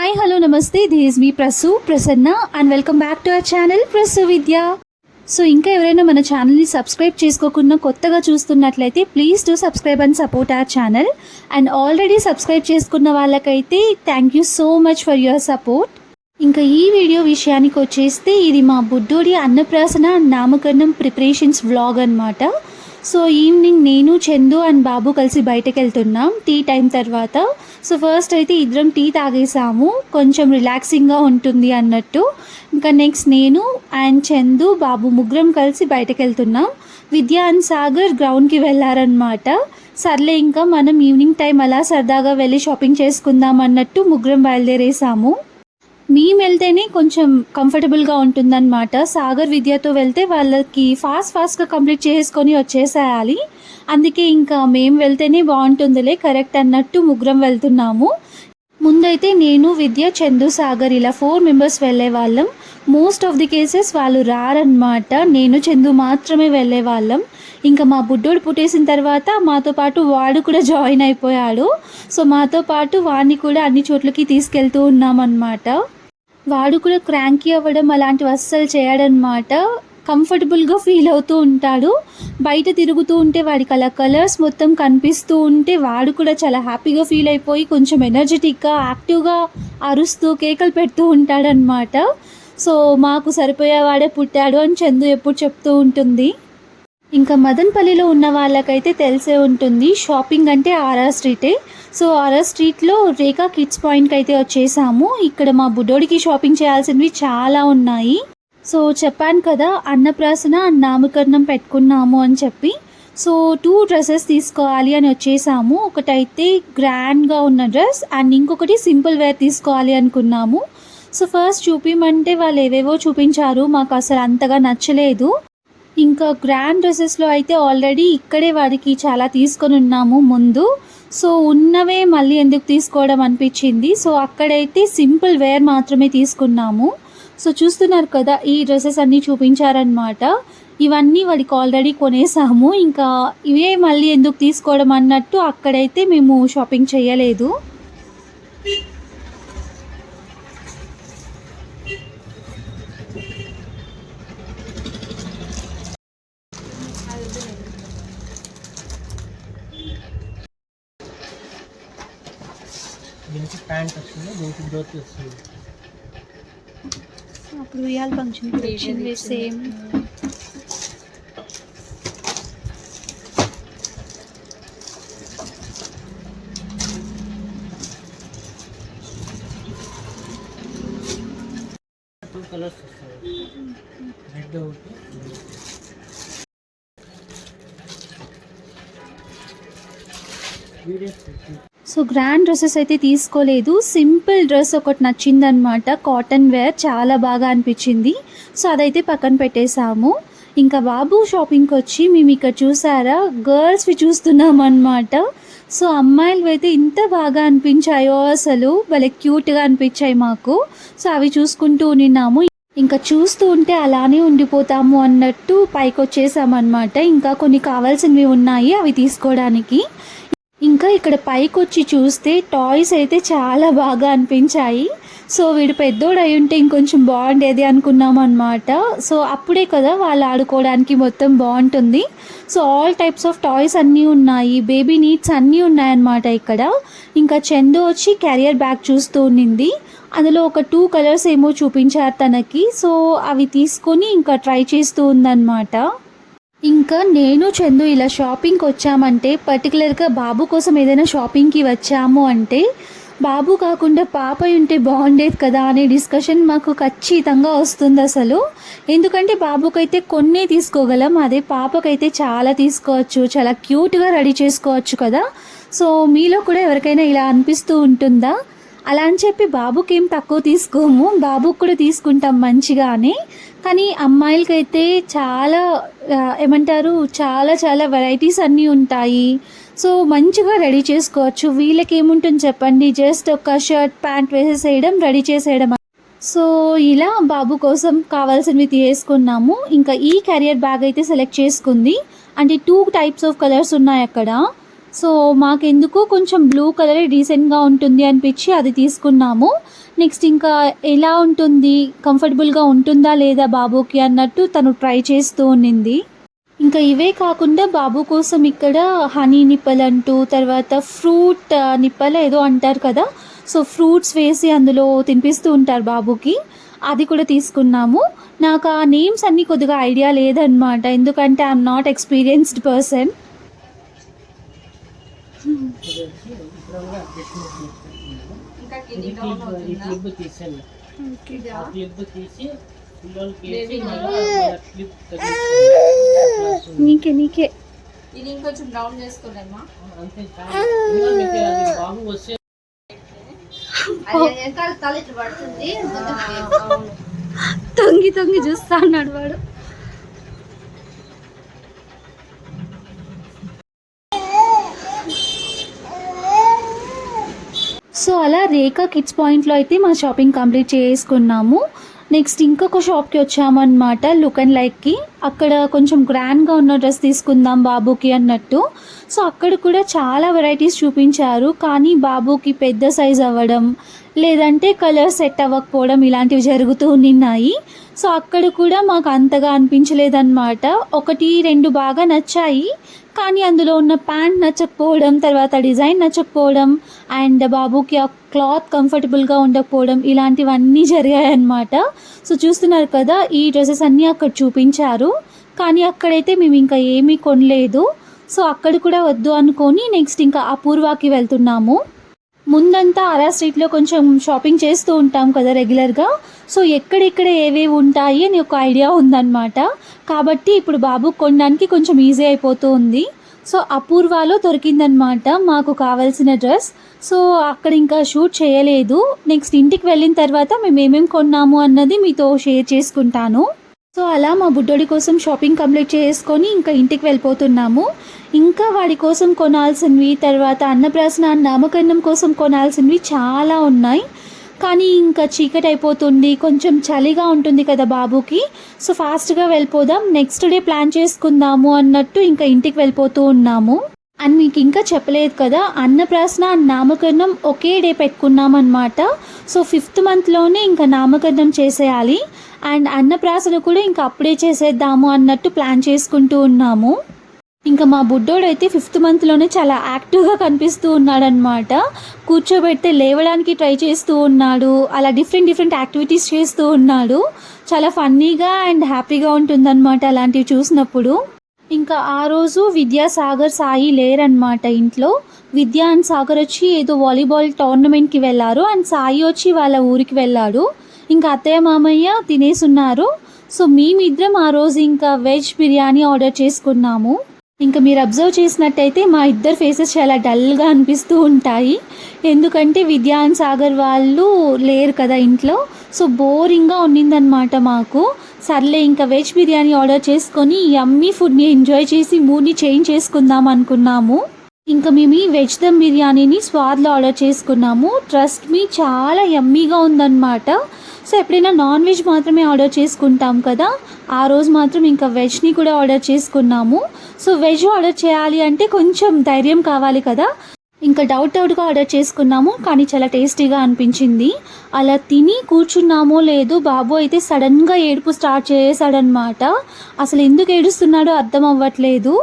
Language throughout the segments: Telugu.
హాయ్ హలో నమస్తే this me Prasu Prasanna and welcome back to our channel Prasu Vidya so ఇంకా ఎవరైనా మన ఛానల్ని సబ్స్క్రైబ్ చేసుకోకుండా కొత్తగా చూస్తున్నట్లయితే please to subscribe and support our channel and already subscribe చేసుకున్న వాళ్ళకైతే thank you so much for your support ఇంకా ఈ వీడియో విషయానికి వచ్చేస్తే ఇది మా బుడ్డోడి అన్నప్రాసన నామకరణం ప్రిపరేషన్స్ వ్లాగ్ అనమాట సో ఈవినింగ్ నేను చందు అండ్ బాబు కలిసి బయటకు వెళ్తున్నాం. టీ టైం తర్వాత. సో ఫస్ట్ అయితే ఇద్దరం టీ తాగేసాము. కొంచెం రిలాక్సింగ్గా ఉంటుంది అన్నట్టు. ఇంకా నెక్స్ట్ నేను అండ్ చందు బాబు ముగ్గురం కలిసి బయటకు వెళ్తున్నాం. విద్య అండ్ సాగర్ గ్రౌండ్కి వెళ్ళారనమాట సర్లే ఇంకా మనం ఈవినింగ్ టైం అలా సరదాగా వెళ్ళి షాపింగ్ చేసుకుందాం అన్నట్టు ముగ్గురం బయలుదేరేసాము. మేము వెళ్తేనే కొంచెం కంఫర్టబుల్గా ఉంటుందన్నమాట. సాగర్ విద్యతో వెళ్తే వాళ్ళకి ఫాస్ట్ ఫాస్ట్గా కంప్లీట్ చేసుకొని వచ్చేసేయాలి. అందుకే ఇంకా మేము వెళ్తేనే బాగుంటుందిలే కరెక్ట్ అన్నట్టు ముగ్గురం వెళ్తున్నాము. ముందైతే నేను విద్య చందు సాగర్ ఇలా ఫోర్ మెంబర్స్ వెళ్ళే వాళ్ళం మోస్ట్ ఆఫ్ ది కేసెస్ వాళ్ళు రారనమాట నేను చందు మాత్రమే వెళ్ళే వాళ్ళం ఇంకా మా బుడ్డోడు పుట్టేసిన తర్వాత మాతో పాటు వాడు కూడా జాయిన్ అయిపోయాడు. సో మాతో పాటు వాడిని కూడా అన్ని చోట్లకి తీసుకెళ్తూ ఉన్నామన్నమాట. వాడు కూడా క్రాంకీ అవ్వడం అలాంటివి అస్సలు చేయడనమాట. కంఫర్టబుల్గా ఫీల్ అవుతూ ఉంటాడు. బయట తిరుగుతూ ఉంటే వాడికి అలా కలర్స్ మొత్తం కనిపిస్తూ ఉంటే వాడు కూడా చాలా హ్యాపీగా ఫీల్ అయిపోయి కొంచెం ఎనర్జెటిక్గా యాక్టివ్గా అరుస్తూ కేకలు పెడుతూ ఉంటాడనమాట. సో మాకు సరిపోయేవాడే పుట్టాడు అని చందు ఎప్పుడు చెప్తూ ఉంటుంది. ఇంకా మదన్పల్లిలో ఉన్న వాళ్ళకైతే తెలిసే ఉంటుంది షాపింగ్ అంటే ఆర్ఆర్ స్ట్రీటే. సో ఆర్ఆర్ స్ట్రీట్లో రేఖా కిడ్స్ పాయింట్కి అయితే వచ్చేసాము. ఇక్కడ మా బుడ్డోడికి షాపింగ్ చేయాల్సినవి చాలా ఉన్నాయి. సో చెప్పాను కదా అన్నప్రాసన నామకరణం పెట్టుకున్నాము అని చెప్పి. సో టూ డ్రెస్సెస్ తీసుకోవాలి అని వచ్చేసాము. ఒకటైతే గ్రాండ్గా ఉన్న డ్రెస్ అండ్ ఇంకొకటి సింపుల్ వేర్ తీసుకోవాలి అనుకున్నాము. సో ఫస్ట్ చూపిమంటే వాళ్ళు ఏవేవో చూపించారు మాకు అసలు అంతగా నచ్చలేదు. ఇంకా గ్రాండ్ డ్రెస్సెస్లో అయితే ఆల్రెడీ ఇక్కడే వాడికి చాలా తీసుకొని ఉన్నాము ముందు. సో ఉన్నవే మళ్ళీ ఎందుకు తీసుకోవడం అనిపించింది. సో అక్కడైతే సింపుల్ వేర్ మాత్రమే తీసుకున్నాము. సో చూస్తున్నారు కదా ఈ డ్రెస్సెస్ అన్నీ చూపించారనమాట ఇవన్నీ వాడికి ఆల్రెడీ కొనేసాము. ఇంకా ఇవే మళ్ళీ ఎందుకు తీసుకోవడం అన్నట్టు అక్కడైతే మేము షాపింగ్ చేయలేదు దీనికి ప్యాంట్ వస్తుంది దీనికి ధోతి వస్తుంది అప్పుడు ఉయ్యాల ఫంక్షన్ వచ్చింది సేమ్ టూ కలర్స్ వస్తాయి రెడ్ ఒకటి వీడియోస్ పెట్టి సో గ్రాండ్ డ్రెస్సెస్ అయితే తీసుకోలేదు. సింపుల్ డ్రెస్ ఒకటి నచ్చిందనమాట కాటన్ వేర్ చాలా బాగా అనిపించింది. సో అదైతే పక్కన పెట్టేశాము. ఇంకా బాబు షాపింగ్కి వచ్చి మేము ఇక్కడ చూసారా? గర్ల్స్వి చూస్తున్నాం అనమాట సో అమ్మాయిలు అయితే ఇంత బాగా అనిపించాయో అసలు. భలే క్యూట్గా అనిపించాయి మాకు. సో అవి చూసుకుంటూ ఉన్నాము ఇంకా చూస్తూ ఉంటే అలానే ఉండిపోతాము అన్నట్టు పైకి వచ్చేసామన్నమాట ఇంకా కొన్ని కావాల్సినవి ఉన్నాయి అవి తీసుకోవడానికి. ఇంకా ఇక్కడ పైకి వచ్చి చూస్తే టాయ్స్ అయితే చాలా బాగా అనిపించాయి. సో వీడు పెద్దోడు అయి ఉంటే ఇంకొంచెం బాగుండేది అనుకున్నాం అనమాట సో అప్పుడే కదా వాళ్ళు ఆడుకోవడానికి మొత్తం బాగుంటుంది. So all types of toys అన్నీ ఉన్నాయి. బేబీ నీడ్స్ అన్నీ ఉన్నాయన్నమాట ఇక్కడ. ఇంకా చందు వచ్చి క్యారియర్ బ్యాగ్ చూస్తూ ఉండింది. అందులో ఒక టూ కలర్స్ ఏమో చూపించారు తనకి. సో అవి తీసుకొని ఇంకా ట్రై చేస్తూ ఉందన్నమాట. ఇంకా నేను చందు ఇలా షాపింగ్కి వచ్చామంటే పర్టికులర్గా బాబు కోసం ఏదైనా షాపింగ్కి వచ్చాము అంటే బాబు కాకుండా పాప ఉంటే బాగుండేది కదా అనే డిస్కషన్ మాకు ఖచ్చితంగా వస్తుంది అసలు. ఎందుకంటే బాబుకైతే కొన్ని తీసుకోగలం అదే పాపకైతే చాలా తీసుకోవచ్చు చాలా క్యూట్గా రెడీ చేసుకోవచ్చు కదా. సో మీలో కూడా ఎవరికైనా ఇలా అనిపిస్తూ ఉంటుందా? అలా అని చెప్పి బాబుకి ఏం తక్కువ తీసుకోము బాబుకి కూడా తీసుకుంటాం మంచిగానే. కానీ అమ్మాయిలకైతే చాలా ఏమంటారు చాలా చాలా వెరైటీస్ అన్నీ ఉంటాయి. సో మంచిగా రెడీ చేసుకోవచ్చు. వీళ్ళకి ఏముంటుంది చెప్పండి? జస్ట్ ఒక షర్ట్ ప్యాంట్ వేసేసేయడం రెడీ చేసేయడం. సో ఇలా బాబు కోసం కావాల్సినవి తీసుకున్నాము ఇంకా ఈ క్యారియర్ బ్యాగ్ అయితే సెలెక్ట్ చేసుకుంది. అంటే టూ టైప్స్ ఆఫ్ కలర్స్ ఉన్నాయి అక్కడ. సో మాకెందుకు కొంచెం బ్లూ కలరే డీసెంట్గా ఉంటుంది అనిపించి అది తీసుకున్నాము. నెక్స్ట్ ఇంకా ఎలా ఉంటుంది? కంఫర్టబుల్గా ఉంటుందా లేదా బాబుకి అన్నట్టు తను ట్రై చేస్తూ ఉన్నింది ఇంకా ఇవే కాకుండా బాబు కోసం ఇక్కడ హనీ నిప్పల్ అంటూ తర్వాత ఫ్రూట్ నిప్పలు నిప్పల్ ఏదో అంటారు కదా. సో ఫ్రూట్స్ వేసి అందులో తినిపిస్తూ ఉంటారు బాబుకి. అది కూడా తీసుకున్నాము. నాకు ఆ నేమ్స్ అన్నీ కొద్దిగా ఐడియా లేదనమాట ఎందుకంటే ఐఎమ్ నాట్ ఎక్స్పీరియన్స్డ్ పర్సన్ ఇది వచ్చి ఇక్కడ కూడా అడ్జస్ట్మెంట్ చేసుకుంటున్నాను ఇంకా ఈ కింది డౌన్ క్లిప్ తీసాను ఆ క్లిప్ తీసి నీకే నీకే. ఇది ఇంకొంచెం డౌన్ చేసుకోలేమా? అంతే బాబు తల పడుతుంది. తొంగి తొంగి చూస్తా అన్నాడు వాడు. సో అలా రేఖా కిడ్స్ పాయింట్లో అయితే మా షాపింగ్ కంప్లీట్ చేసుకున్నాము. నెక్స్ట్ ఇంకొక షాప్కి వచ్చామన్నమాట లుక్ అండ్ లైక్కి. అక్కడ కొంచెం గ్రాండ్గా ఉన్న డ్రెస్ తీసుకుందాం బాబుకి అన్నట్టు. సో అక్కడ కూడా చాలా వెరైటీస్ చూపించారు కానీ బాబుకి పెద్ద సైజ్ అవ్వడం లేదంటే కలర్ సెట్ అవ్వకపోవడం ఇలాంటివి జరుగుతూ ఉన్నాయి సో అక్కడ కూడా మాకు అంతగా అనిపించలేదన్నమాట. ఒకటి రెండు బాగా నచ్చాయి. కానీ అందులో ఉన్న ప్యాంట్ నచ్చకపోవడం తర్వాత డిజైన్ నచ్చకపోవడం అండ్ బాబుకి ఆ క్లాత్ కంఫర్టబుల్గా ఉండకపోవడం ఇలాంటివన్నీ జరిగాయన్నమాట. సో చూస్తున్నారు కదా ఈ డ్రెస్సెస్ అన్నీ అక్కడ చూపించారు. కానీ అక్కడైతే మేము ఇంకా ఏమీ కొనలేదు. సో అక్కడ కూడా వద్దు అనుకొని నెక్స్ట్ ఇంకా అపూర్వాకి వెళ్తున్నాము. ముందంతా ఆరా స్ట్రీట్లో కొంచెం షాపింగ్ చేస్తూ ఉంటాం కదా రెగ్యులర్గా. సో ఎక్కడెక్కడ ఏవేవి ఉంటాయి అని ఒక ఐడియా ఉందన్నమాట. కాబట్టి ఇప్పుడు బాబు కొనడానికి కొంచెం ఈజీ అయిపోతూ ఉంది. సో అపూర్వాలో దొరికిందనమాట మాకు కావాల్సిన డ్రెస్. సో అక్కడ ఇంకా షూట్ చేయలేదు. నెక్స్ట్ ఇంటికి వెళ్ళిన తర్వాత మేము ఏమేమి కొన్నాము అన్నది మీతో షేర్ చేసుకుంటాను. సో అలా మా బుడ్డోడి కోసం షాపింగ్ కంప్లీట్ చేసుకొని ఇంకా ఇంటికి వెళ్ళిపోతున్నాము. ఇంకా వాడి కోసం కొనాల్సినవి తర్వాత అన్నప్రాసన నామకరణం కోసం కొనాల్సినవి చాలా ఉన్నాయి. కానీ ఇంకా చీకటి అయిపోతుంది కొంచెం చలిగా ఉంటుంది కదా బాబుకి. సో ఫాస్ట్గా వెళ్ళిపోదాం నెక్స్ట్ డే ప్లాన్ చేసుకుందాము అన్నట్టు ఇంకా ఇంటికి వెళ్ళిపోతూ ఉన్నాము. అండ్ మీకు ఇంకా చెప్పలేదు కదా అన్నప్రాసన అండ్ నామకరణం ఒకే డే పెట్టుకున్నామన్నమాట. సో ఫిఫ్త్ మంత్లోనే ఇంకా నామకరణం చేసేయాలి. అండ్ అన్నప్రాసన కూడా ఇంకా అప్పుడే చేసేద్దాము అన్నట్టు ప్లాన్ చేసుకుంటూ ఉన్నాము. ఇంకా మా బుడ్డోడు అయితే ఫిఫ్త్ మంత్లోనే చాలా యాక్టివ్గా కనిపిస్తూ ఉన్నాడనమాట కూర్చోబెడితే లేవడానికి ట్రై చేస్తూ ఉన్నాడు. అలా డిఫరెంట్ డిఫరెంట్ యాక్టివిటీస్ చేస్తూ ఉన్నాడు. చాలా ఫన్నీగా అండ్ హ్యాపీగా ఉంటుందన్నమాట అలాంటివి చూసినప్పుడు. ఇంకా ఆ రోజు విద్యాసాగర్ సాయి లేరనమాట ఇంట్లో. విద్యా అండ్ సాగర్ వచ్చి ఏదో వాలీబాల్ టోర్నమెంట్కి వెళ్ళారు అండ్ సాయి వచ్చి వాళ్ళ ఊరికి వెళ్ళాడు. ఇంకా అత్తయ్య మామయ్య తినేసున్నారు. సో మేమిద్దరం ఆ రోజు ఇంకా వెజ్ బిర్యానీ ఆర్డర్ చేసుకున్నాము. ఇంకా మీరు అబ్జర్వ్ చేసినట్టయితే మా ఇద్దరు ఫేసెస్ చాలా డల్గా అనిపిస్తూ ఉంటాయి. ఎందుకంటే విద్యాన్ సాగర్ వాళ్ళు లేరు కదా ఇంట్లో. సో బోరింగ్గా ఉన్నిందనమాట మాకు. సర్లే ఇంకా వెజ్ బిర్యానీ ఆర్డర్ చేసుకొని యమ్మీ ఫుడ్ని ఎంజాయ్ చేసి మూడ్ని చేంజ్ చేసుకుందాం అనుకున్నాము. ఇంకా మేము ఈ వెజ్ దమ్ బిర్యానీని స్వాద్లో ఆర్డర్ చేసుకున్నాము. ట్రస్ట్ మీ చాలా యమ్మీగా ఉందన్నమాట. సో ఎప్పుడైనా నాన్ వెజ్ మాత్రమే ఆర్డర్ చేసుకుంటాం కదా. ఆ రోజు మాత్రం ఇంకా వెజ్ని కూడా ఆర్డర్ చేసుకున్నాము. సో వెజ్ ఆర్డర్ చేయాలి అంటే కొంచెం ధైర్యం కావాలి కదా. ఇంకా డౌట్ డౌట్గా ఆర్డర్ చేసుకున్నాము కానీ చాలా టేస్టీగా అనిపించింది. అలా తిని కూర్చున్నామో లేదు బాబు అయితే సడన్గా ఏడుపు స్టార్ట్ చేసాడనమాట అసలు ఎందుకు ఏడుస్తున్నాడో అర్థం అవ్వట్లేదు.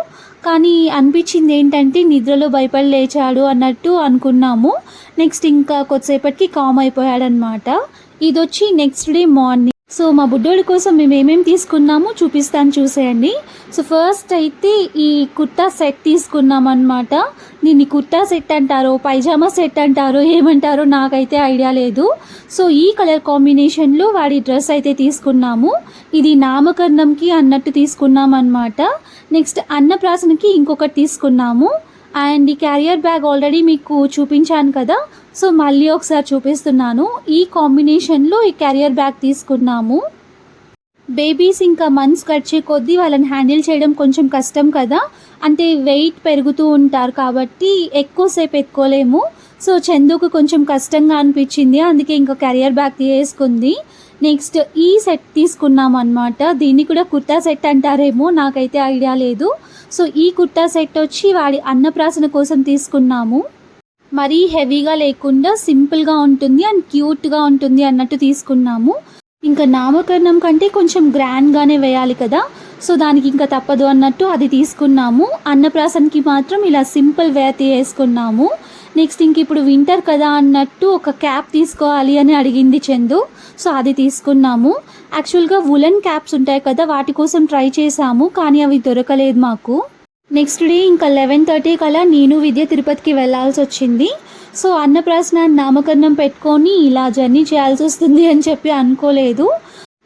కానీ అనిపించింది ఏంటంటే నిద్రలో భయపడి లేచాడు అన్నట్టు అనుకున్నాము. నెక్స్ట్ ఇంకా కొద్దిసేపటికి కామ్ అయిపోయాడనమాట ఇది వచ్చి నెక్స్ట్ డే మార్నింగ్. సో మా బుడ్డోడి కోసం మేము ఏమేమి తీసుకున్నామో చూపిస్తాను చూసేయండి. సో ఫస్ట్ అయితే ఈ కుర్తా సెట్ తీసుకున్నామన్నమాట. దీన్ని కుర్తా సెట్ అంటారో పైజామా సెట్ అంటారో ఏమంటారో నాకైతే ఐడియా లేదు. సో ఈ కలర్ కాంబినేషన్లో వాడి డ్రెస్ అయితే తీసుకున్నాము. ఇది నామకరణంకి అన్నట్టు తీసుకున్నాం అనమాట నెక్స్ట్ అన్నప్రాసనకి ఇంకొకటి తీసుకున్నాము. అండ్ ఈ క్యారియర్ బ్యాగ్ ఆల్రెడీ మీకు చూపించాను కదా. సో మళ్ళీ ఒకసారి చూపిస్తున్నాను. ఈ కాంబినేషన్లో ఈ క్యారియర్ బ్యాగ్ తీసుకున్నాము. బేబీస్ ఇంకా మంత్స్ గడిచే కొద్దీ వాళ్ళని హ్యాండిల్ చేయడం కొంచెం కష్టం కదా. అంటే వెయిట్ పెరుగుతూ ఉంటారు కాబట్టి ఎక్కువసేపు ఎక్కోలేము సో చందుకు కొంచెం కష్టంగా అనిపించింది. అందుకే ఇంకా కెరియర్ బ్యాగ్ తీసుకుంది. నెక్స్ట్ ఈ సెట్ తీసుకున్నాం అనమాట దీన్ని కూడా కుర్తా సెట్ అంటారేమో నాకైతే ఐడియా లేదు. సో ఈ కుర్తా సెట్ వచ్చి వాడి అన్నప్రాసన కోసం తీసుకున్నాము. మరీ హెవీగా లేకుండా సింపుల్గా ఉంటుంది అండ్ క్యూట్గా ఉంటుంది అన్నట్టు తీసుకున్నాము. ఇంకా నామకరణం కంటే కొంచెం గ్రాండ్గానే వేయాలి కదా. సో దానికి ఇంకా తప్పదు అన్నట్టు అది తీసుకున్నాము. అన్నప్రాసనకి మాత్రం ఇలా సింపుల్ వేతి వేసుకున్నాము నెక్స్ట్ ఇంక ఇప్పుడు వింటర్ కదా అన్నట్టు ఒక క్యాప్ తీసుకోవాలి అని అడిగింది చందు. సో అది తీసుకున్నాము. యాక్చువల్గా వులెన్ క్యాప్స్ ఉంటాయి కదా వాటి కోసం ట్రై చేసాము కానీ అవి దొరకలేదు మాకు నెక్స్ట్ డే ఇంకా లెవెన్ థర్టీ కల్లా నేను విద్య తిరుపతికి వెళ్ళాల్సి వచ్చింది సో అన్నప్రాసన నామకరణం పెట్టుకొని ఇలా జర్నీ చేయాల్సి వస్తుంది అని చెప్పి అనుకోలేదు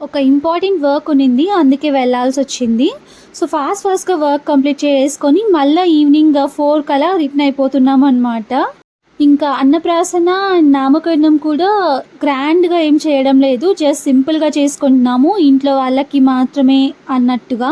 ఒక ఇంపార్టెంట్ వర్క్ ఉన్నింది అందుకే వెళ్ళాల్సి వచ్చింది సో ఫాస్ట్ ఫాస్ట్గా వర్క్ కంప్లీట్ చేసుకొని మళ్ళీ ఈవినింగ్ ఫోర్ కలా రిటర్న్ అయిపోతున్నాం అనమాట ఇంకా అన్నప్రాసన నామకరణం కూడా గ్రాండ్గా ఏం చేయడం లేదు. జస్ట్ సింపుల్గా చేసుకుంటున్నాము. ఇంట్లో వాళ్ళకి మాత్రమే అన్నట్టుగా.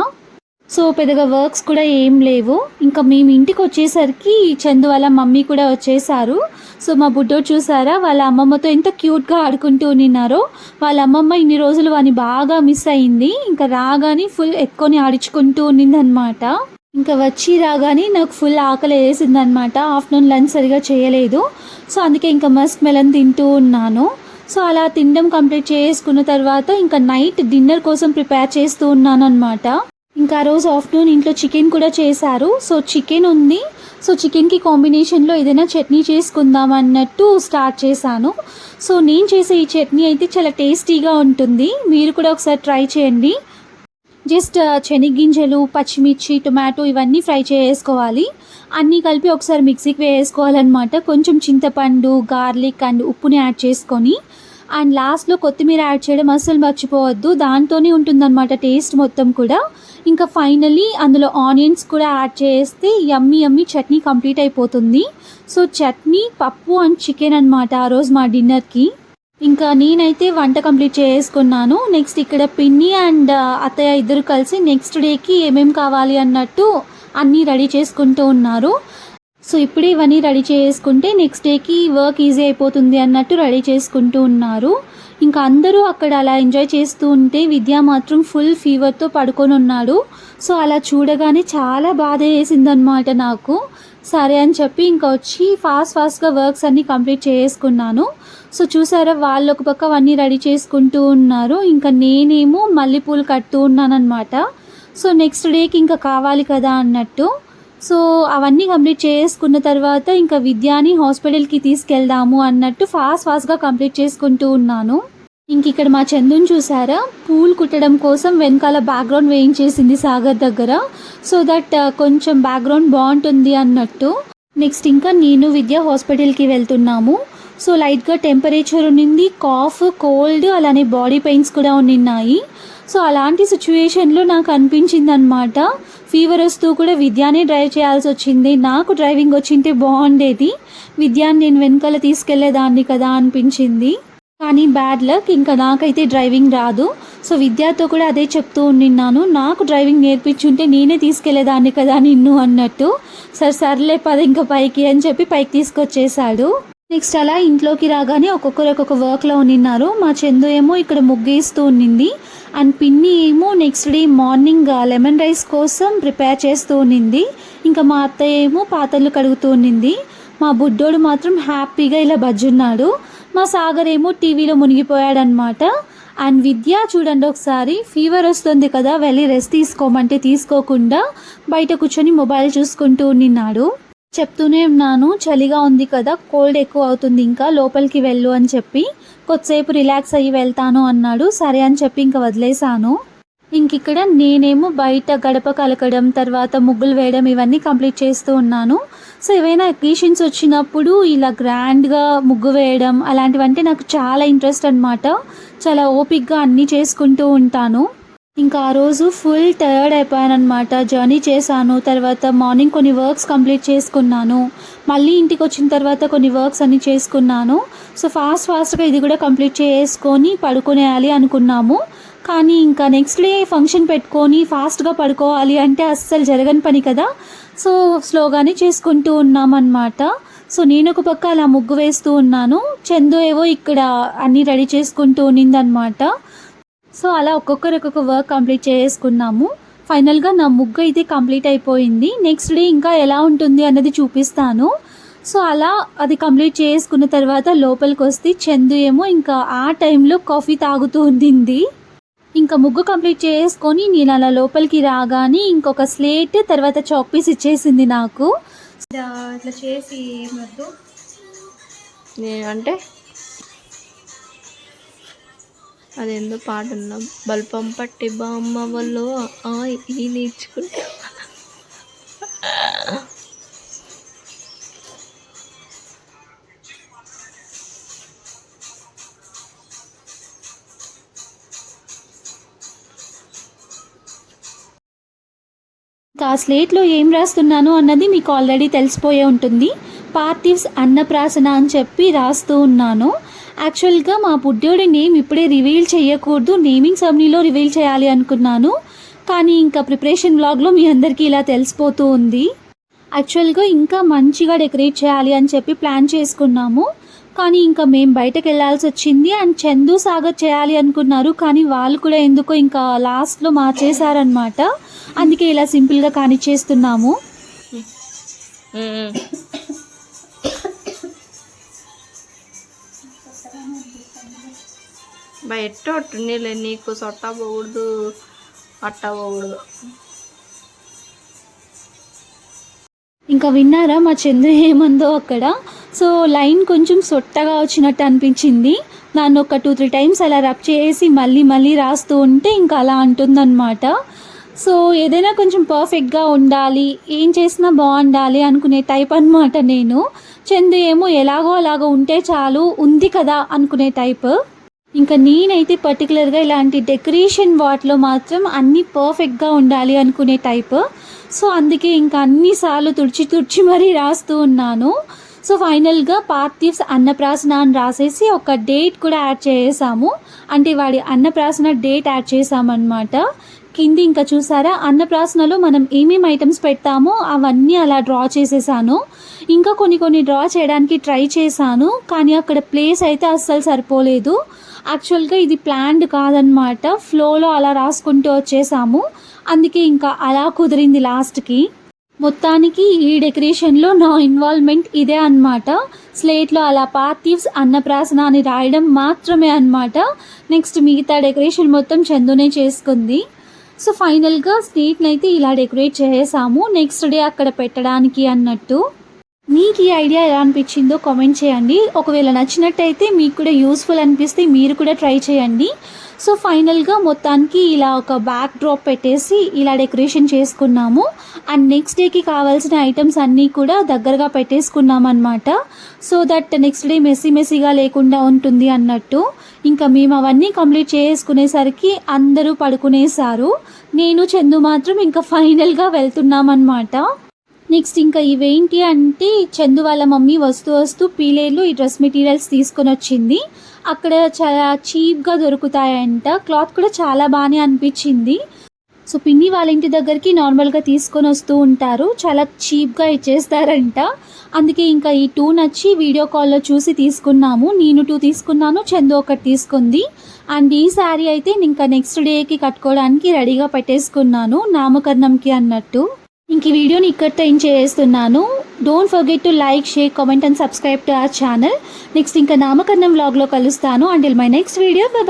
సో పెద్దగా వర్క్స్ కూడా ఏం లేవు. ఇంకా మేము ఇంటికి వచ్చేసరికి చందు వాళ్ళ మమ్మీ కూడా వచ్చేసారు. సో మా బుడ్డోడు చూసారా? వాళ్ళ అమ్మమ్మతో ఎంత క్యూట్గా ఆడుకుంటూ ఉన్నారో వాళ్ళ అమ్మమ్మ ఇన్ని రోజులు వాని బాగా మిస్ అయింది. ఇంకా రాగానే ఫుల్ ఎక్కువని ఆడించుకుంటూ ఉన్నిందనమాట ఇంకా వచ్చి రాగానే నాకు ఫుల్ ఆకలి వేసిందనమాట ఆఫ్టర్నూన్ లంచ్ సరిగా చేయలేదు. సో అందుకే ఇంకా మస్క్ మెలన్ తింటూ ఉన్నాను. సో అలా తినడం కంప్లీట్ చేసుకున్న తర్వాత ఇంకా నైట్ డిన్నర్ కోసం ప్రిపేర్ చేస్తూ ఉన్నాను అనమాట ఇంకా రోజు ఆఫ్టర్నూన్ ఇంట్లో చికెన్ కూడా చేశారు. సో చికెన్ ఉంది. సో చికెన్కి కాంబినేషన్లో ఏదైనా చట్నీ చేసుకుందాం అన్నట్టు స్టార్ట్ చేశాను. సో నేను చేసే ఈ చట్నీ అయితే చాలా టేస్టీగా ఉంటుంది. మీరు కూడా ఒకసారి ట్రై చేయండి. జస్ట్ శనగ్గింజలు పచ్చిమిర్చి టొమాటో ఇవన్నీ ఫ్రై చేసుకోవాలి. అన్నీ కలిపి ఒకసారి మిక్సీకి వేసుకోవాలన్నమాట. కొంచెం చింతపండు గార్లిక్ అండ్ ఉప్పుని యాడ్ చేసుకొని అండ్ లాస్ట్లో కొత్తిమీర యాడ్ చేయడం అస్సలు మర్చిపోవద్దు. దాంతోనే ఉంటుందన్నమాట టేస్ట్ మొత్తం కూడా. ఇంకా ఫైనలీ అందులో ఆనియన్స్ కూడా యాడ్ చేస్తే యమ్మి యమ్మి చట్నీ కంప్లీట్ అయిపోతుంది. సో చట్నీ పప్పు అండ్ చికెన్ అనమాట ఆ రోజు మా డిన్నర్కి. ఇంకా నేనైతే వంట కంప్లీట్ చేసుకున్నాను. నెక్స్ట్ ఇక్కడ పిన్ని అండ్ అత్తయ్య ఇద్దరు కలిసి నెక్స్ట్ డేకి ఏమేమి కావాలి అన్నట్టు అన్నీ రెడీ చేసుకుంటూ ఉన్నారు. సో ఇప్పుడే ఇవన్నీ రెడీ చేసుకుంటే నెక్స్ట్ డేకి వర్క్ ఈజీ అయిపోతుంది అన్నట్టు రెడీ చేసుకుంటూ ఉన్నారు. ఇంకా అందరూ అక్కడ అలా ఎంజాయ్ చేస్తూ ఉంటే విద్య మాత్రం ఫుల్ ఫీవర్తో పడుకొని ఉన్నాడు. సో అలా చూడగానే చాలా బాధ వేసిందనమాట నాకు. సరే అని చెప్పి ఇంకా వచ్చి ఫాస్ట్ ఫాస్ట్గా వర్క్స్ అన్నీ కంప్లీట్ చేసుకున్నాను. సో చూసారా వాళ్ళు ఒక పక్క అవన్నీ రెడీ చేసుకుంటూ ఉన్నారు. ఇంకా నేనేమో మల్లెపూలు కడుతూ ఉన్నానన్నమాట. సో నెక్స్ట్ డేకి ఇంకా కావాలి కదా అన్నట్టు. సో అవన్నీ కంప్లీట్ చేసుకున్న తర్వాత ఇంకా విద్యాని హాస్పిటల్కి తీసుకెళ్దాము అన్నట్టు ఫాస్ట్ ఫాస్ట్గా కంప్లీట్ చేసుకుంటూ ఉన్నాను. ఇంక ఇక్కడ మా చందుని చూసారా? పూలు కుట్టడం కోసం వెనకాల బ్యాక్గ్రౌండ్ వేయించేసింది సాగర్ దగ్గర. సో దట్ uh, కొంచెం బ్యాక్గ్రౌండ్ బాగుంటుంది అన్నట్టు. నెక్స్ట్ ఇంకా నేను విద్య హాస్పిటల్కి వెళ్తున్నాము. సో లైట్గా టెంపరేచర్ ఉన్నింది కాఫ్ కోల్డ్ అలానే బాడీ పెయిన్స్ కూడా ఉన్నాయి సో అలాంటి సిచ్యువేషన్లో నాకు అనిపించింది అనమాట ఫీవర్ వస్తూ కూడా విద్యానే డ్రైవ్ చేయాల్సి వచ్చింది. నాకు డ్రైవింగ్ వచ్చింటే బాగుండేది. విద్యాన్ని నేను వెనకాల తీసుకెళ్ళేదాన్ని కదా అనిపించింది. కానీ బ్యాడ్ లక్ ఇంకా నాకైతే డ్రైవింగ్ రాదు. సో విద్యాతో కూడా అదే చెప్తూ ఉండిన్నాను. నాకు డ్రైవింగ్ నేర్పించుంటే నేనే తీసుకెళ్ళేదాన్ని కదా నిన్ను అన్నట్టు. సరే సర్లే పద ఇంకా పైకి అని చెప్పి పైకి తీసుకొచ్చేసాడు నెక్స్ట్ అలా ఇంట్లోకి రాగానే ఒక్కొక్కరు ఒక్కొక్క వర్క్లో ఉన్నారు మా చందు ఏమో ఇక్కడ ముగ్గేస్తూ ఉన్నింది అండ్ పిన్ని ఏమో next day morning lemon rice కోసం ప్రిపేర్ చేస్తూ ఉన్నింది ఇంకా మా అత్తయ్య ఏమో పాత్రలు కడుగుతూ ఉన్నింది మా బుడ్డోడు మాత్రం హ్యాపీగా ఇలా బజ్జున్నాడు. మా సాగర్ ఏమో టీవీలో మునిగిపోయాడనమాట అండ్ విద్య చూడండి ఒకసారి ఫీవర్ వస్తుంది కదా వెళ్ళి రెస్ట్ తీసుకోమంటే తీసుకోకుండా బయట కూర్చొని మొబైల్ చూసుకుంటూ నిన్నాడు చెప్తూనే ఉన్నాను చలిగా ఉంది కదా కోల్డ్ ఎక్కువ అవుతుంది ఇంకా లోపలికి వెళ్ళు అని చెప్పి కొద్దిసేపు రిలాక్స్ అయ్యి వెళ్తాను అన్నాడు. సరే అని చెప్పి ఇంకా వదిలేశాను. ఇంక ఇక్కడ నేనేమో బయట గడప కలకడం తర్వాత ముగ్గులు వేయడం ఇవన్నీ కంప్లీట్ చేస్తూ ఉన్నాను. సో ఏవైనా అకేషన్స్ వచ్చినప్పుడు ఇలా గ్రాండ్గా ముగ్గు వేయడం అలాంటివంటే నాకు చాలా ఇంట్రెస్ట్ అనమాట చాలా ఓపిక్గా అన్నీ చేసుకుంటూ ఉంటాను. ఇంకా ఆ రోజు ఫుల్ టయర్డ్ అయిపోయాను అనమాట జర్నీ చేశాను తర్వాత మార్నింగ్ కొన్ని వర్క్స్ కంప్లీట్ చేసుకున్నాను. మళ్ళీ ఇంటికి వచ్చిన తర్వాత కొన్ని వర్క్స్ అన్ని చేసుకున్నాను. సో ఫాస్ట్ ఫాస్ట్గా ఇది కూడా కంప్లీట్ చేసుకొని పడుకునేయాలి అనుకున్నాము. కానీ ఇంకా నెక్స్ట్ డే ఫంక్షన్ పెట్టుకొని ఫాస్ట్గా పడుకోవాలి అంటే అస్సలు జరగని పని కదా. సో స్లోగానే చేసుకుంటూ ఉన్నామన్నమాట. సో నేను ఒక పక్క అలా ముగ్గు వేస్తూ ఉన్నాను. చందు ఏవో ఇక్కడ అన్నీ రెడీ చేసుకుంటూ ఉన్నిందనమాట సో అలా ఒక్కొక్కరు ఒక్కొక్క వర్క్ కంప్లీట్ చేసుకున్నాము. ఫైనల్గా నా ముగ్గు అయితే కంప్లీట్ అయిపోయింది. నెక్స్ట్ డే ఇంకా ఎలా ఉంటుంది అన్నది చూపిస్తాను. సో అలా అది కంప్లీట్ చేసుకున్న తర్వాత లోపలికి వస్తే చందు ఏమో ఇంకా ఆ టైంలో కాఫీ తాగుతూ ఉండింది. ఇంకా ముగ్గు కంప్లీట్ చేసుకొని నేను అలా లోపలికి రాగానే ఇంకొక స్లేట్ తర్వాత చాక్ పీస్ ఇచ్చేసింది నాకు. ఇట్లా చేసి ఏమద్దు? నేను అంటే అదేందో పాట ఉన్నా బల్పం పట్టి బామ్మ వాళ్ళు ఈ నేర్చుకుంటా. ఆ స్లేట్లో ఏం రాస్తున్నాను అన్నది మీకు ఆల్రెడీ తెలిసిపోయే ఉంటుంది. పార్థివ్స్ అన్నప్రాసన అని చెప్పి రాస్తూ ఉన్నాను. యాక్చువల్గా మా బుడ్డోడి నేమ్ ఇప్పుడే రివీల్ చేయకూడదు. నేమింగ్ సమ్నీలో రివీల్ చేయాలి అనుకున్నాను. కానీ ఇంకా ప్రిపరేషన్ వ్లాగ్లో మీ అందరికీ ఇలా తెలిసిపోతూ ఉంది. యాక్చువల్గా ఇంకా మంచిగా డెకరేట్ చేయాలి అని చెప్పి ప్లాన్ చేసుకున్నాము. కానీ ఇంకా మేము బయటకు వెళ్ళాల్సి వచ్చింది అండ్ చందు సాగర్ చేయాలి అనుకున్నారు కానీ వాళ్ళు కూడా ఎందుకో ఇంకా లాస్ట్లో మార్చేశారనమాట అందుకే ఇలా సింపుల్గా కానిచ్చేస్తున్నాము బయట ఒట్టునేలే నీకు సొట్ట పోకూడదు అట్ట పోకూడదు. ఇంకా విన్నారా మా చంద్ర ఏమందో అక్కడ? సో లైన్ కొంచెం సొట్టగా వచ్చినట్టు అనిపించింది. దాన్ని ఒక టూ త్రీ టైమ్స్ అలా రబ్ చేసి మళ్ళీ మళ్ళీ రాస్తూ ఉంటే ఇంకా అలా అంటుందన్నమాట. సో ఏదైనా కొంచెం పర్ఫెక్ట్గా ఉండాలి ఏం చేసినా బాగుండాలి అనుకునే టైప్ అన్నమాట నేను. చందు ఏమో ఎలాగో అలాగో ఉంటే చాలు ఉంది కదా అనుకునే టైప్. ఇంకా నేనైతే పర్టికులర్గా ఇలాంటి డెకరేషన్ వాటిలో మాత్రం అన్నీ పర్ఫెక్ట్గా ఉండాలి అనుకునే టైప్. సో అందుకే ఇంకా అన్నిసార్లు తుడిచి తుడిచి మరీ రాస్తూ ఉన్నాను. సో ఫైనల్గా పార్థివ్స్ అన్నప్రాసన అని రాసేసి ఒక డేట్ కూడా యాడ్ చేసాము. అంటే వాడి అన్నప్రాసన డేట్ యాడ్ చేసామన్నమాట. కింది ఇంకా చూసారా? అన్నప్రాసనలో మనం ఏమేమి ఐటమ్స్ పెడతామో అవన్నీ అలా డ్రా చేసేసాను. ఇంకా కొన్ని కొన్ని డ్రా చేయడానికి ట్రై చేశాను. కానీ అక్కడ ప్లేస్ అయితే అస్సలు సరిపోలేదు. యాక్చువల్గా ఇది ప్లాన్డ్ కాదనమాట ఫ్లోలో అలా రాసుకుంటూ వచ్చేసాము. అందుకే ఇంకా అలా కుదిరింది లాస్ట్కి మొత్తానికి ఈ డెకరేషన్లో నా ఇన్వాల్వ్మెంట్ ఇదే అన్నమాట. స్లేట్లో అలా పార్థివ్స్ అన్నప్రాసన అని రాయడం మాత్రమే అన్నమాట. నెక్స్ట్ మిగతా డెకరేషన్ మొత్తం చందునే చేసుకుంది. సో ఫైనల్గా స్ట్రీట్ని అయితే ఇలా డెకరేట్ చేసాము నెక్స్ట్ డే అక్కడ పెట్టడానికి అన్నట్టు. మీకు ఈ ఐడియా ఎలా అనిపించిందో కామెంట్ చేయండి. ఒకవేళ నచ్చినట్టయితే మీకు కూడా యూస్ఫుల్ అనిపిస్తే మీరు కూడా ట్రై చేయండి. సో ఫైనల్గా మొత్తానికి ఇలా ఒక బ్యాక్ డ్రాప్ పెట్టేసి ఇలా డెకరేషన్ చేసుకున్నాము. అండ్ నెక్స్ట్ డేకి కావాల్సిన ఐటమ్స్ అన్నీ కూడా దగ్గరగా పెట్టేసుకున్నాం అనమాట so that next day messy మెస్సీగా లేకుండా ఉంటుంది అన్నట్టు. ఇంకా మేము అవన్నీ కంప్లీట్ చేసుకునేసరికి అందరూ పడుకునేసారు నేను చందు మాత్రం ఇంకా ఫైనల్గా వెళ్తున్నామన్నమాట. నెక్స్ట్ ఇంకా ఇవేంటి అంటే చందు వాళ్ళ మమ్మీ వస్తూ వస్తూ పీలేలు ఈ డ్రెస్ మెటీరియల్స్ తీసుకొని వచ్చింది. అక్కడ చాలా చీప్గా దొరుకుతాయంట. క్లాత్ కూడా చాలా బాగానే అనిపించింది. సో పిన్ని వాళ్ళ ఇంటి దగ్గరికి నార్మల్గా తీసుకొని వస్తూ ఉంటారు. చాలా చీప్గా ఇచ్చేస్తారంట. అందుకే ఇంకా ఈ టూ నచ్చి వీడియో కాల్లో చూసి తీసుకున్నాము. నేను టూ తీసుకున్నాను చందు ఒకటి తీసుకుంది. అండ్ ఈ శారీ అయితే ఇంకా నెక్స్ట్ డేకి కట్టుకోవడానికి రెడీగా పెట్టేసుకున్నాను నామకరణంకి అన్నట్టు. ఇంక ఈ వీడియోని ఇక్కడితో ఏం చేస్తున్నాను. Don't forget to like share comment and subscribe to our channel next ఇంకా నామకరణం వ్లాగ్లో కలుస్తాను. Until my next video bye